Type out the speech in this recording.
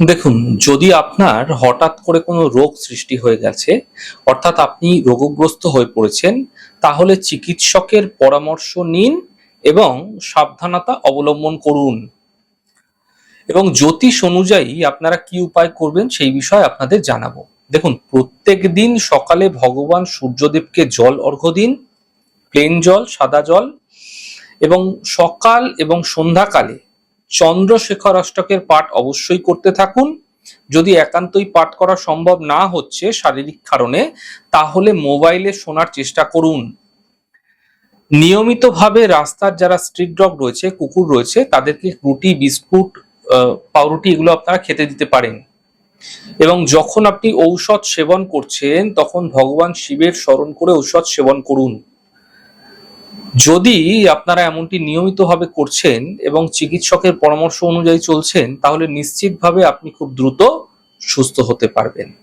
দেখুন, যদি আপনার হঠাৎ করে কোনো রোগ সৃষ্টি হয়ে গেছে, অর্থাৎ আপনি রোগগ্রস্ত হয়ে পড়েছেন, তাহলে চিকিৎসকের পরামর্শ নিন এবং সাবধানতা অবলম্বন করুন। এবং জ্যোতিষ অনুযায়ী আপনারা কি উপায় করবেন সেই বিষয়ে আপনাদের জানাব। দেখুন, প্রত্যেক দিন সকালে ভগবান সূর্যদেবকে জল অর্ঘ্য দিন প্লেন জল, সাদা জল, এবং সকাল এবং সন্ধ্যাকালে চন্দ্রশেখর অষ্টকের পাঠ অবশ্যই করতে থাকুন। যদি একান্তই পাঠ করা সম্ভব না হচ্ছে শারীরিক কারণে, তাহলে মোবাইলে শোনার চেষ্টা করুন। নিয়মিতভাবে রাস্তার যারা স্ট্রিট ডগ রয়েছে, কুকুর রয়েছে, তাদেরকে রুটি, বিস্কুট পাউরুটি এগুলো আপনারা খেতে দিতে পারেন। এবং যখন আপনি ঔষধ সেবন করছেন, তখন ভগবান শিবের স্মরণ করে ঔষধ সেবন করুন। যদি আপনারা এমনটি নিয়মিতভাবে করছেন এবং চিকিৎসকের পরামর্শ অনুযায়ী চলছেন, তাহলে নিশ্চিতভাবে আপনি খুব দ্রুত সুস্থ হতে পারবেন।